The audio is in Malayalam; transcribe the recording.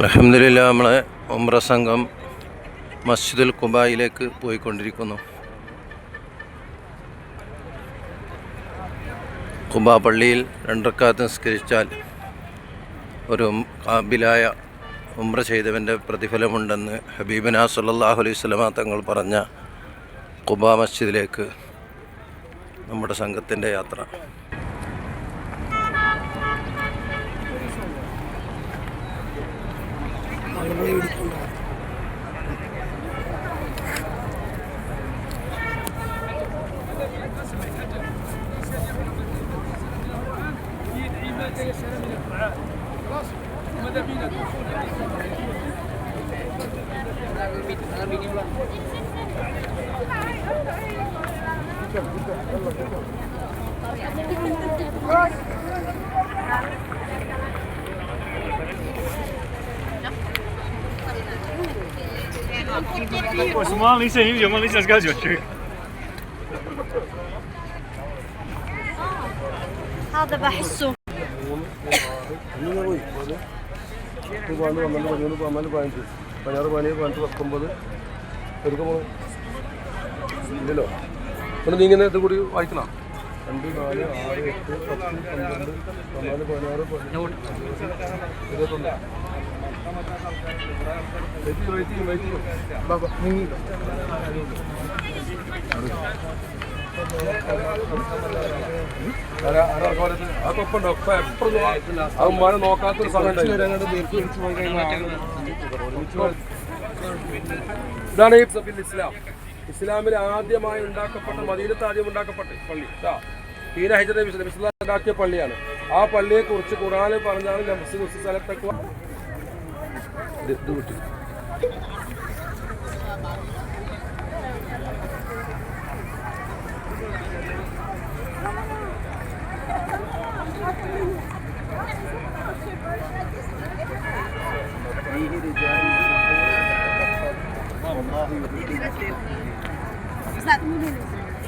അലഹമില്ല നമ്മളെ ഉംറ സംഘം മസ്ജിദുൽ കുബായിലേക്ക് പോയിക്കൊണ്ടിരിക്കുന്നു. കുബ പള്ളിയിൽ രണ്ടക്കാലത്ത് നിസ്കരിച്ചാൽ ഒരു കാബിലായ ഉംറ ചെയ്തവന്റെ പ്രതിഫലമുണ്ടെന്ന് ഹബീബന സല്ലല്ലാഹു അലൈഹി സ്വലമ തങ്ങൾ പറഞ്ഞ കുബ മസ്ജിദിലേക്ക് നമ്മുടെ സംഘത്തിന്റെ യാത്ര. ഉപയോഗിക്കുന്നത് Thank you. 去。 هذا بحسه ഇങ്ങനെ പോയി പത്ത് പതിനൊന്ന് പന്ത്രണ്ട് പതിമൂന്ന് പതിനാല് പതിനഞ്ച് പതിനാറ് പതിനേഴ് പതിനെട്ട് പത്തൊമ്പത് എടുക്കാൻ പോണു ഇല്ലല്ലോ പിന്നെ നീ ഇങ്ങനെ ഇത് കൂടി വായിക്കണം രണ്ട് നാല് ആറ് എട്ട് പത്ത് പന്ത്രണ്ട് പതിനാല് പതിനാറ് പതിനേഴ് ഇരുപത്തൊന്ന് തൊപ്പുണ്ടോ? ഇപ്പൊ എപ്പഴും ഉമ്മാനെ നോക്കാത്തൊരു സമയം. ഇതാണ് ഈ ഇസ്ലാം ഇസ്ലാമിൽ ആദ്യമായി ഉണ്ടാക്കപ്പെട്ട മദീനത്ത് ആദ്യം ഉണ്ടാക്കപ്പെട്ട പള്ളി തീര ഹജറെ വിസ്ലാം ഉണ്ടാക്കിയ പള്ളിയാണ് ആ പള്ളിയെ കുറിച്ച് കൂടാതെ പറഞ്ഞാണ് നഫ്സ് দুটি Is that the movie?